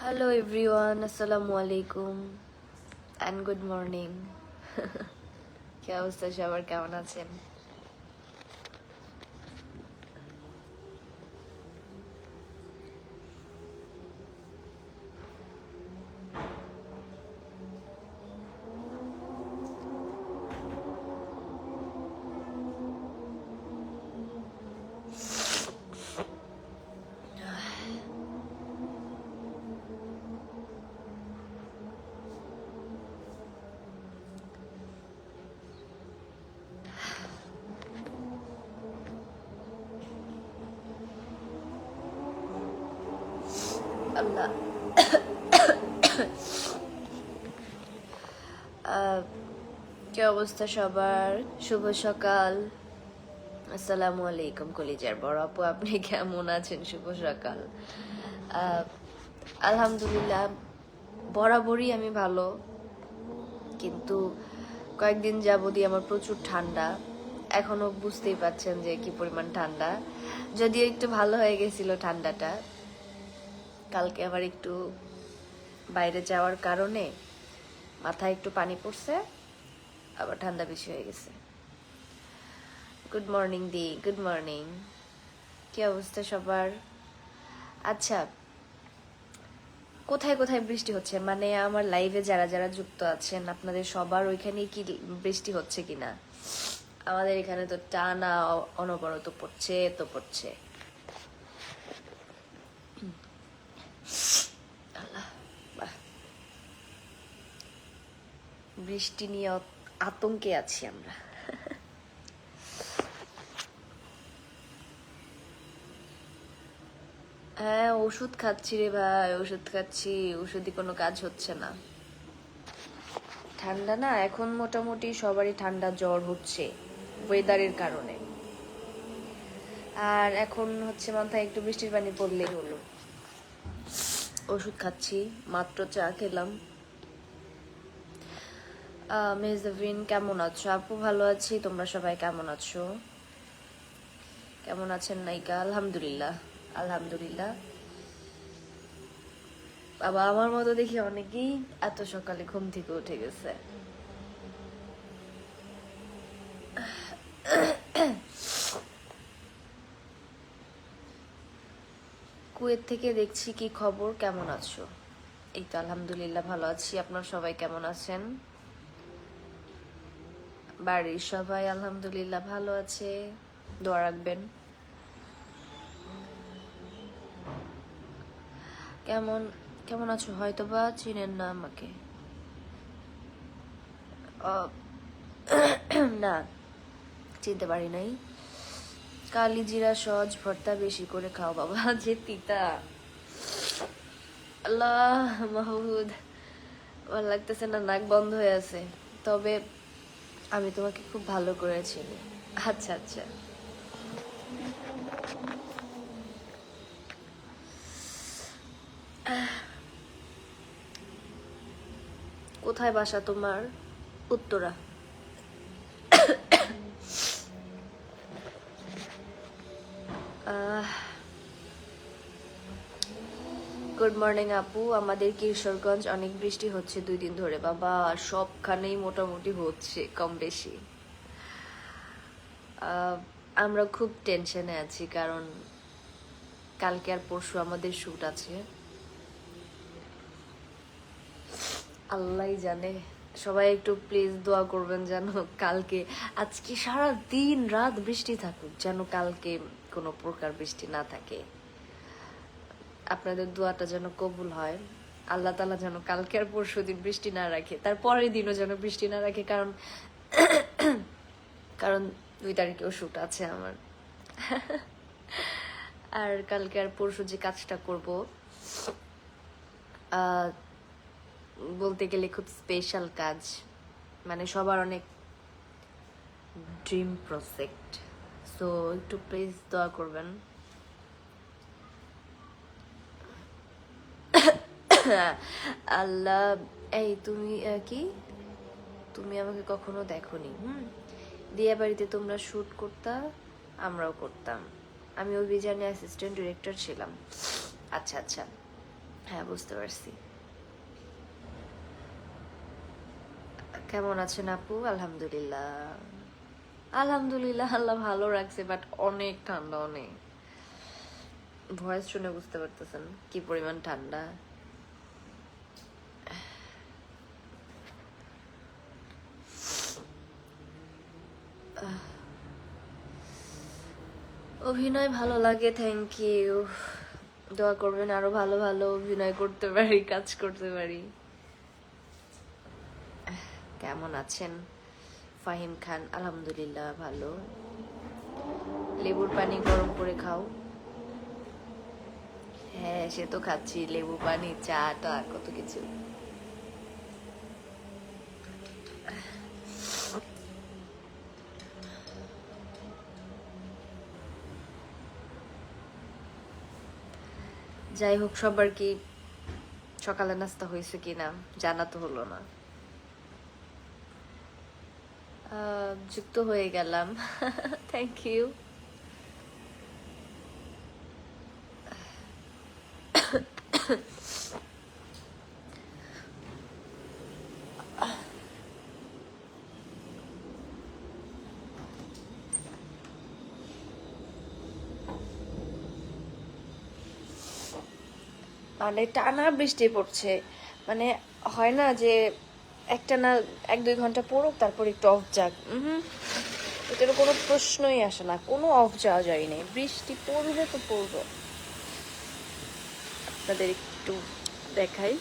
Hello everyone আসসালামু আলাইকুম and good morning কি অবস্থা সবার কেমন আছেন আল্লাহ। কি অবস্থা সবার? শুভ সকাল। আসসালামু আলাইকুম, কলিজার বড় আপু, আপনি কেমন আছেন? শুভ সকাল। আলহামদুলিল্লাহ, বরাবরই আমি ভালো। কিন্তু কয়েকদিন যাবতই আমার প্রচুর ঠান্ডা। এখনও বুঝতেই পাচ্ছেন যে কি পরিমাণ ঠান্ডা। যদিও একটু ভালো হয়ে গেছিল ঠান্ডাটা। কালকে আবার একটু বাইরে যাওয়ার কারণে মাথায় একটু পানি পড়ছে, আবার ঠান্ডা বেশি হয়ে গেছে। গুড মর্নিং দি গুড মর্নিং কি অবস্থা সবার? আচ্ছা কোথায় কোথায় বৃষ্টি হচ্ছে? মানে আমার লাইভে যারা যারা যুক্ত আছেন, আপনাদের সবার ওইখানে কি বৃষ্টি হচ্ছে কিনা? আমাদের এখানে তো টানা অনবরত পড়ছে, তো পড়ছে। বৃষ্টি নিয়ে আতঙ্কে আছি আমরা। হ্যাঁ ওষুধ খাচ্ছি রে ভাই, ওষুধ খাচ্ছি, ওষুধই কোনো কাজ হচ্ছে না। ঠান্ডা না, এখন মোটামুটি সবারই ঠান্ডা জ্বর হচ্ছে ওয়েদারের কারণে। আর এখন হচ্ছে মাথায় একটু বৃষ্টির পানি পড়লেই হলো। ওষুধ খাচ্ছি, মাত্র চা খেলাম। আহ, কেমন আছো? আপু ভালো আছি তোমরা সবাই কেমন আছো? কেমন আছেন নাইকা আলহামদুলিল্লাহ আলহামদুলিল্লাহ। বাবা আমার মতো দেখি অনেকেই এত সকালে ঘুম থেকে উঠে গেছে। কুয়েত থেকে দেখছি কি খবর? কেমন আছো? এই তো আলহামদুলিল্লাহ ভালো আছি। আপনার সবাই কেমন আছেন? বাড়ির সবাই আলহামদুলিল্লাহ ভালো আছে। দোয়া রাখবেন। কেমন কেমন আছো? হয়তো বা চিনেন না আমাকে। না, চিনতে পারি নাই। কালি জিরা সহজ ভর্তা বেশি করে খাও বাবা, যে তিতা। আল্লাহ মাহমুদ ভালো লাগতেছে না, নাক বন্ধ হয়ে আছে। তবে আমি তোমাকে খুব ভালো করে চিনি। আচ্ছা আচ্ছা। কোথায় বাসা তোমার? উত্তরা। গুড মর্নিং আপু। আমাদের কিশোরগঞ্জ অনেক বৃষ্টি হচ্ছে দুই দিন ধরে। বাবা, সবখানেই মোটামুটি হচ্ছে, কম বেশি। আমরা খুব টেনশনে আছি কারণ কালকে আর পরশু আমাদের শ্যুট আছে। আল্লাহই জানে। সবাই একটু প্লিজ দোয়া করবেন যেন কালকে, আজকে সারা দিন রাত বৃষ্টি থাকুক, যেন কালকে কোনো প্রকার বৃষ্টি না থাকে। আপনাদের দোয়াটা যেন কবুল হয়। আল্লাহ তালা যেন কালকে আর পরশু দিন বৃষ্টি না রাখে তার পরের দিনও যেন বৃষ্টি না রাখে, কারণ কারণ দুই তারিখেও শুট আছে আমার। আর কালকে আর পরশু যে কাজটা করব বলতে গেলে খুব স্পেশাল কাজ মানে সবার অনেক ড্রিম প্রজেক্ট সো একটু প্লিজ দোয়া করবেন। আল্লাহ এই তুমি কি? তুমি আমাকে কখনো দেখোনি, হুম? দিয়া বাড়িতে তোমরা শুট করতা, আমরাও করতাম। আমি অভিযানে অ্যাসিস্ট্যান্ট ডিরেক্টর ছিলাম। আচ্ছা আচ্ছা। হ্যাঁ বুঝতে পারছি। কেমন আছেন আপু? আলহামদুলিল্লাহ। আলহামদুলিল্লাহ, আল্লাহ ভালো রাখছে বাট অনেক ঠান্ডা, অনেক। ভয়েস শুনে বুঝতে পারতেছেন কি পরিমাণ ঠান্ডা। অভিনয় ভালো লাগে থ্যাংক ইউ দোয়া করবেন আরও ভালো ভালো অভিনয় করতে পারি, কাজ করতে পারি। কেমন আছেন? ফাহিম খান, আলহামদুলিল্লাহ ভালো। লেবুর পানি গরম করে খাও। হ্যাঁ সে তো খাচ্ছি লেবু পানি, চা টা কত কিছু। যাই হোক সবার কি সকালে নাস্তা হয়েছে কিনা জানা তো হলো না। যুক্ত হয়ে গেলাম। থ্যাংক ইউ মানে টানা বৃষ্টি পড়ছে। মানে হয় না যে একটা না এক দুই ঘণ্টা পড়ুক, তারপর একটু অফ যাক। হুম কোনো প্রশ্নই আসে না। কোনো অফ যাওয়া যায় নেই বৃষ্টি পড়বে তো পড়বে। আপনাদের একটু দেখাই।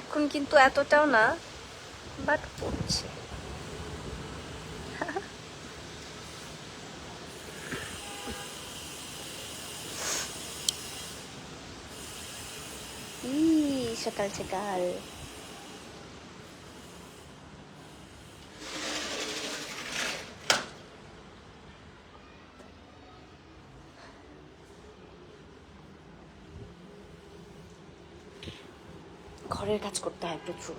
এখন কিন্তু এতটাও না বাট পড়ছে ই সকাল সকাল। ঘরের কাজ করতে হয় প্রচুর।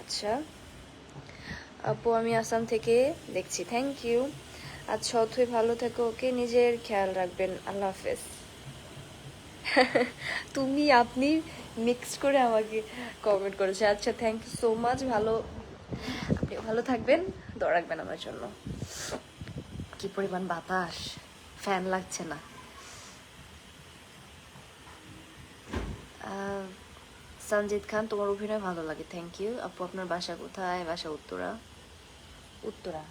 আচ্ছা। আপু, আমি আসাম থেকে দেখছি। থ্যাংক ইউ আচ্ছা অথই ভালো থেকো, ওকে? নিজের খেয়াল রাখবেন। আল্লাহ হাফেজ। তুমি আপনি মিক্স করে আমাকে কমেন্ট করেছে। আচ্ছা থ্যাংক ইউ সো মাচ ভালো, আপনি ভালো থাকবেন। দোয়া রাখবেন আমার জন্য। কি পরিমাণ বাতাস। ফ্যান লাগছে না। সঞ্জিত খান, তোমার অভিনয় ভালো লাগে। থ্যাংক ইউ আপু, আপনার বাসা কোথায়? বাসা উত্তরা? উত্তরা।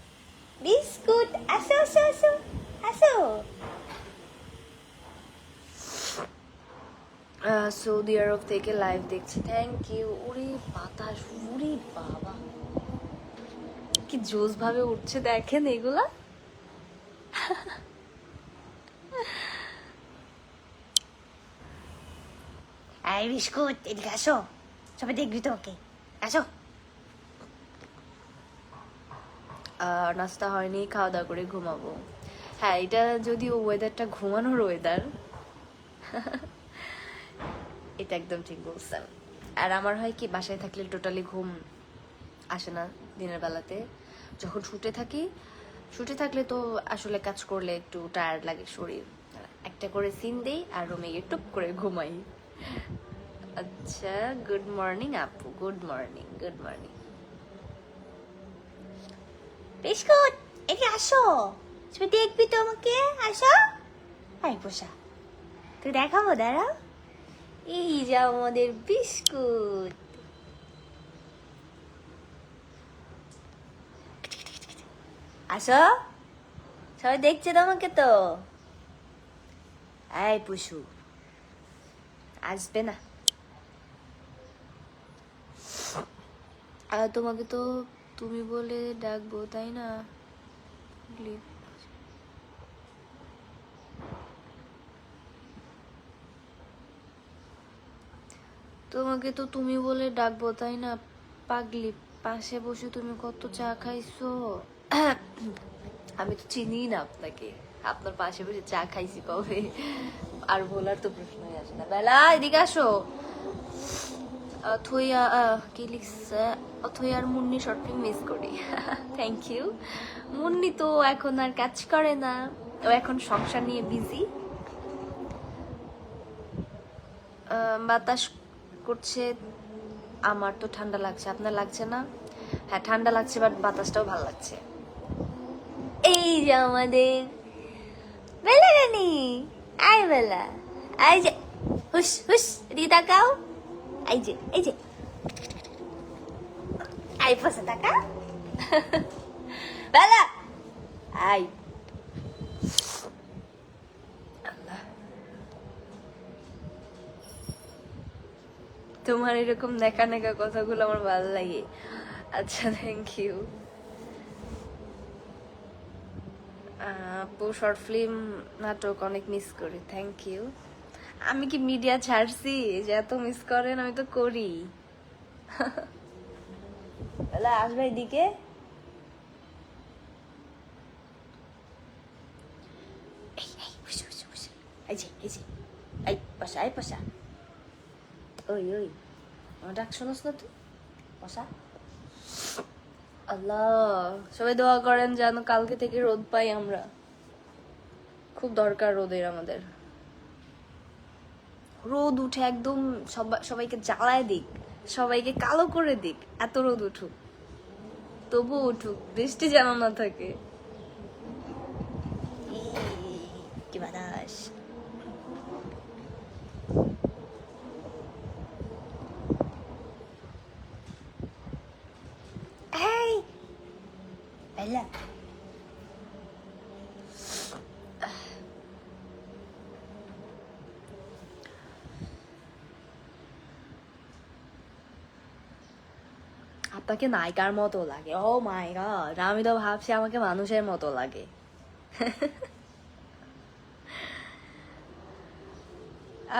বিস্কুট আসো আসো আসো আসো সৌদি আরব থেকে লাইভ দেখছি থ্যাংক ইউ উড়ি বাতাস উড়ি বাবা। কি জোস ভাবে উঠছে দেখেন এগুলা। আই বিস্কুট এদিকে আসো। সবাই দেখবি তোমাকে আসো আহ, নাস্তা হয়নি খাওয়া দাওয়া করে ঘুমাবো। হ্যাঁ এটা যদিও ওয়েদারটা ঘুমানোর ওয়েদার এটা একদম ঠিক বলছেন। আর আমার হয় কি, বাসায় থাকলে টোটালি ঘুম আসে না দিনের বেলাতে। যখন শুটে থাকি শুটে থাকলে তো আসলে কাজ করলে একটু টায়ার্ড লাগে শরীর। একটা করে সিন দেই আর রুমে গিয়ে টুপ করে ঘুমাই। আচ্ছা গুড মর্নিং আপু good morning good morning biscuit এদিকে আসো। সবাই দেখবি তোমাকে আসো। আই পোষা তুই দেখাবো, দাঁড়াও। এই যে আমাদের বিস্কুট। আসো। সবাই দেখছে তোমাকে তো? এই, পুষু। আসবে না। আর তোমাকে তো তুমি বলে ডাকবো, তাই না. তোমাকে তো তুমি বলে ডাকবো, তাই না? পাগলি, পাশে বসে তুমি কত চা খাইছো? আমি তো চিনি না আপনাকে। আপনার পাশে বসে চা খাইছি কবে? আর বলার তো প্রশ্নই আসে না। বেলা, এদিকে আসো। থইয়া কি লিখছে? থইয়ার মুন্নি শর্ট মিস করি। থ্যাংক ইউ মুন্নি তো এখন আর কাজ করে না। ও এখন সংসার নিয়ে বিজি বাতাস করছে। আমার তো ঠান্ডা লাগছে। আপনার লাগছে না? হ্যাঁ ঠান্ডা লাগছে বাট বাতাসটাও ভালো লাগছে। এই যে আমাদের বেলা রানী। আয় বেলা। আই যে হুস হুস এদিকে তাকাও। এই যে এই যে। আই তোমার এরকম নেকা নেকা কথাগুলো আমার ভালো লাগে আচ্ছা থ্যাংক ইউ আপু শর্ট ফিল্ম নাটক অনেক মিস করি থ্যাংক ইউ আমি কি মিডিয়া ছাড়ছি যে এত মিস করেন আমি তো করি তাহলে আসবে এদিকে। ওই ওই। ডাক আল্লাহ, সবাই দোয়া করেন যেন কালকে থেকে রোদ পাই আমরা। খুব দরকার রোদের আমাদের। রোদ উঠে একদম সবাই সবাইকে জ্বালায় দিক। সবাইকে কালো করে দিক। এত রোদ উঠুক। তবু উঠুক বৃষ্টি যেন না থাকে কি বাতাস এই বেলা আপনাকে নায়িকার মতো লাগে। ও মাই গড আমি তো ভাবছি আমাকে মানুষের মতো লাগে।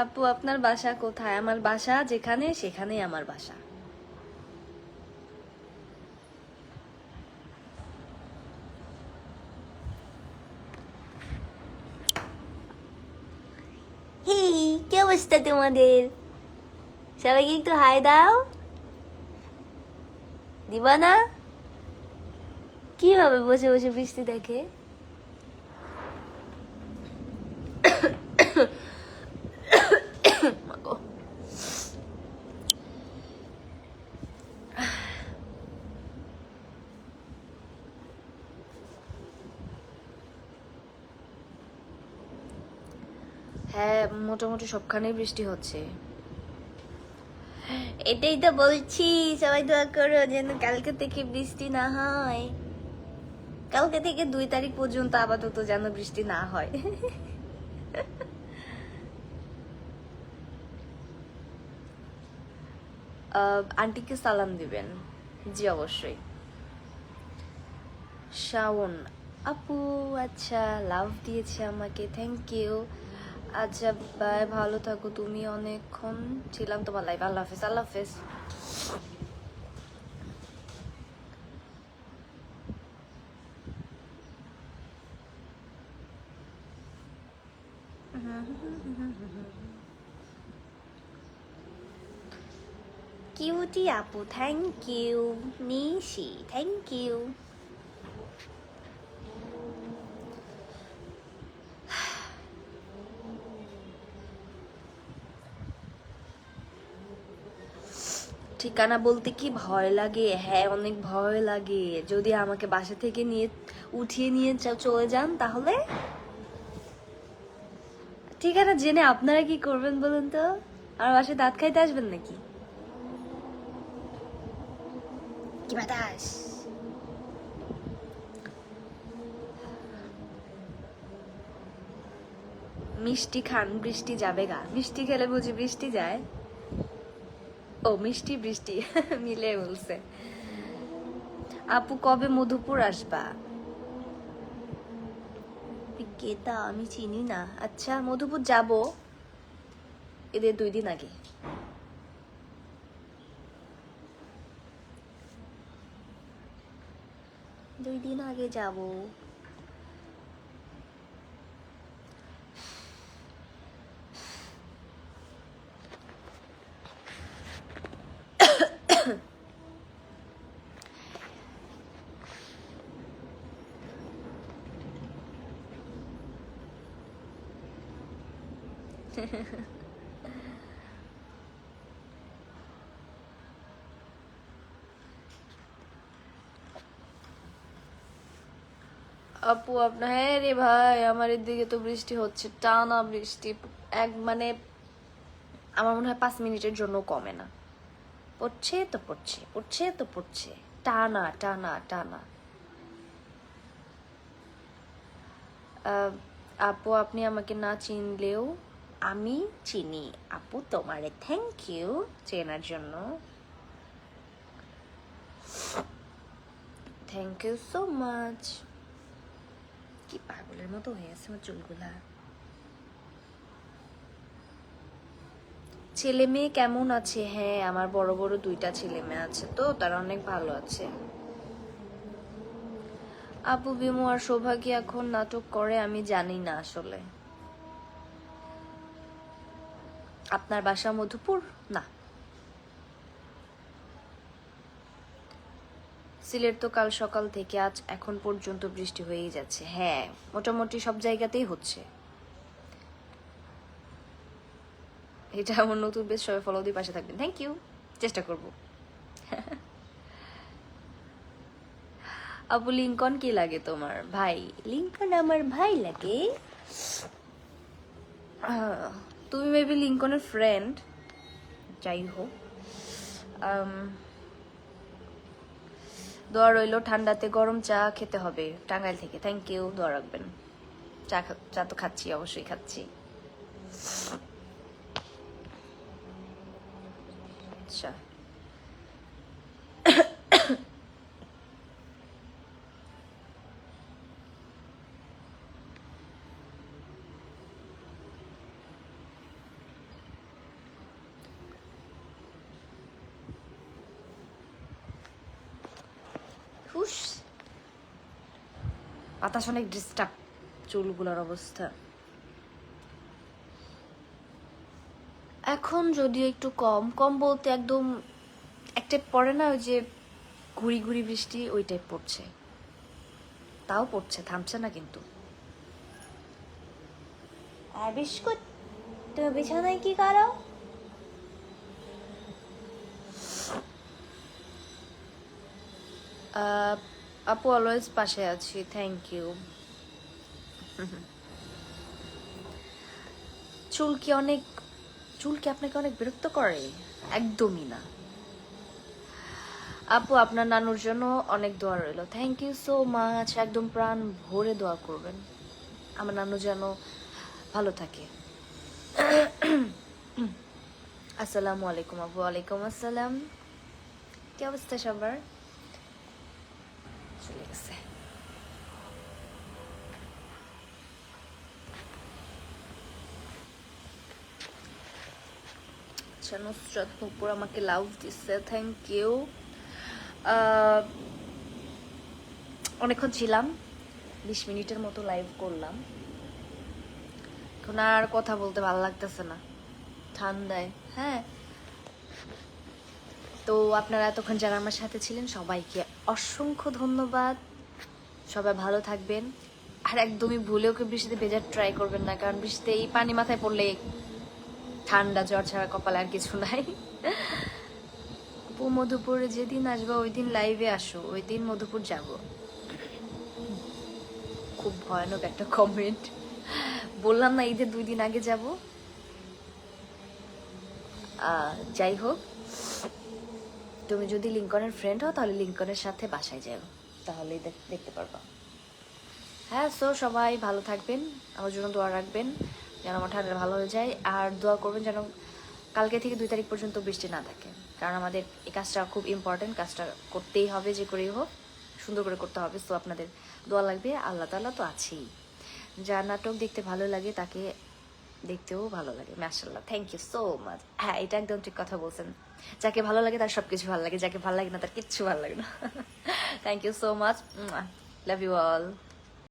আপু, আপনার বাসা কোথায়? আমার বাসা যেখানে, সেখানেই আমার বাসা। কি অবস্থা তোমাদের? সবাইকে একটু হাই দাও। দিবা না? কীভাবে বসে বসে বৃষ্টি দেখে? হ্যাঁ মোটামুটি সবখানেই বৃষ্টি হচ্ছে। এটাই তো বলছি, সবাই দোয়া করো যেন কালকে থেকে বৃষ্টি না হয়। কালকে থেকে দুই তারিখ পর্যন্ত আপাতত যেন বৃষ্টি না হয়। আন্টিকে সালাম দিবেন। জি, অবশ্যই। শাওন, আপু আচ্ছা লাভ দিয়েছে আমাকে থ্যাংক ইউ আচ্ছা বাই ভালো থাকো। তুমি অনেকক্ষণ ছিলাম তোমার লাইফ আল্লাহ হাফেজ আল্লাহ হাফেজ। কিউটি আপু thank you Nishi thank you ঠিকানা বলতে কি ভয় লাগে? হ্যাঁ অনেক ভয় লাগে। যদি আমাকে বাসা থেকে নিয়ে, উঠিয়ে নিয়ে চলে যান তাহলে? ঠিকানা জেনে আপনারা কি করবেন বলুন তো? আমার বাসায় দাঁত খাইতে আসবেন নাকি? মিষ্টি খান, বৃষ্টি যাবে গা মিষ্টি খেলে বুঝি বৃষ্টি যায়? ও, মিষ্টি বৃষ্টি মিলে বলছে। আপু, কবে মধুপুর আসবা? গেতা আমি চিনি না। আচ্ছা মধুপুর যাব এদের দুই দিন আগে। দুই দিন আগে যাব। আপু আপনার হ্যাঁ রে ভাই, আমার এদিকে তো বৃষ্টি হচ্ছে, টানা বৃষ্টি। এক মানে আমার মনে হয় পাঁচ মিনিটের জন্য কমে না। পড়ছে তো পড়ছে পড়ছে তো পড়ছে। টানা টানা টানা। আপু, আপনি আমাকে না চিনলেও আমি চিনি। আপু, তোমারে থ্যাংক ইউ চেনার জন্য। থ্যাংক ইউ সো মাচ কি পাগলের মতো হয়ে আছে আমার চুলগুলা। ছেলে মেয়ে কেমন আছে? হ্যাঁ আমার বড় বড় দুইটা ছেলে মেয়ে আছে তো, তারা অনেক ভালো আছে। আপু, বিমু আর কি এখন নাটক করে, আমি জানি না আসলে। আপনার বাসা মধুপুর? না। সিলেট তো কাল সকাল থেকে আজ এখন পর্যন্ত বৃষ্টি হয়েই যাচ্ছে। হ্যাঁ মোটামুটি সব জায়গাতেই হচ্ছে। এটা আমার নতুন বেশ সবাই ফলো দিয়ে পাশে থাকবেন। থ্যাংক ইউ চেষ্টা করব। আপু লিঙ্কন কি লাগে তোমার? ভাই, লিঙ্কন আমার ভাই লাগে। তুমি মেবি লিঙ্কনের ফ্রেন্ড যাই হোক দোয়া রইল ঠান্ডাতে গরম চা খেতে হবে, টাঙ্গাইল থেকে। থ্যাংক ইউ দোয়া রাখবেন। চা চা তো খাচ্ছি, অবশ্যই খাচ্ছি আচ্ছা হুস বাতাস অনেক ডিস্টার্ব চুলগুলোর অবস্থা। এখন যদিও একটু কম কম বলতে একদম একটা পড়ে না, ওই যে ঘুরি ঘুরি বৃষ্টি, ওই টাইপ পড়ছে। তাও পড়ছে, থামছে না কিন্তু। বিস্কুট তুমি বিছানায় কি করো? আপু অলওয়েজ পাশে আছি থ্যাংক ইউ চুল কি অনেক, চুল কি আপনাকে অনেক বিরক্ত করে? একদমই না। আপু, আপনার নানুর জন্য অনেক দোয়া রইল। থ্যাংক ইউ সো মাচ একদম প্রাণ ভরে দোয়া করবেন। আমার নানু যেন ভালো থাকে। আসসালামু আলাইকুম আপু। ওয়ালাইকুম আসসালাম। কি অবস্থা সবার? চলে গেছে অনেকক্ষণ ছিলাম বিশ মিনিটের মতো লাইভ করলাম এখন আর কথা বলতে ভালো লাগতেছে না ঠান্ডায় হ্যাঁ তো আপনারা এতক্ষণ যারা আমার সাথে ছিলেন, সবাইকে অসংখ্য ধন্যবাদ। সবাই ভালো থাকবেন। আর একদমই ভুলেও কেউ বৃষ্টিতে ভেজার ট্রাই করবেন না, কারণ বৃষ্টিতে এই পানি মাথায় পড়লে ঠান্ডা, জ্বর ছাড়া কপালে আর কিছু নাই। মধুপুরে যেদিন আসব, ওই দিন লাইভে আসো, ওই দিন মধুপুর যাব। খুব ভয়ানক একটা কমেন্ট বললাম না ঈদের দুই দিন আগে যাব। যাই হোক। তুমি যদি লিঙ্কনের ফ্রেন্ড হও, তাহলে লিঙ্কনের সাথে বাসায় যাও। তাহলেই দেখ- দেখতে পারবা। হ্যাঁ সো সবাই ভালো থাকবেন। আমার জন্য দোয়া রাখবেন, যেন আমার ঠান্ডা ভালো হয়ে যায়। আর দোয়া করবেন যেন কালকে থেকে দুই তারিখ পর্যন্ত বৃষ্টি না থাকে। কারণ আমাদের এই কাজটা খুব ইম্পর্টেন্ট কাজটা করতেই হবে, যে করেই হোক। সুন্দর করে করতে হবে সো আপনাদের দোয়া লাগবে। আল্লাহ তাল্লাহ তো আছেই। যার নাটক দেখতে ভালো লাগে, তাকে দেখতেও ভালো লাগে। মাশাল্লাহ থ্যাংক ইউ সো মাচ হ্যাঁ এটা একদম ঠিক কথা বলছেন। যাকে ভালো লাগে তার সবকিছু ভালো লাগে, যাকে ভালো লাগে না তার কিচ্ছু ভালো লাগে না। Thank you so much love you all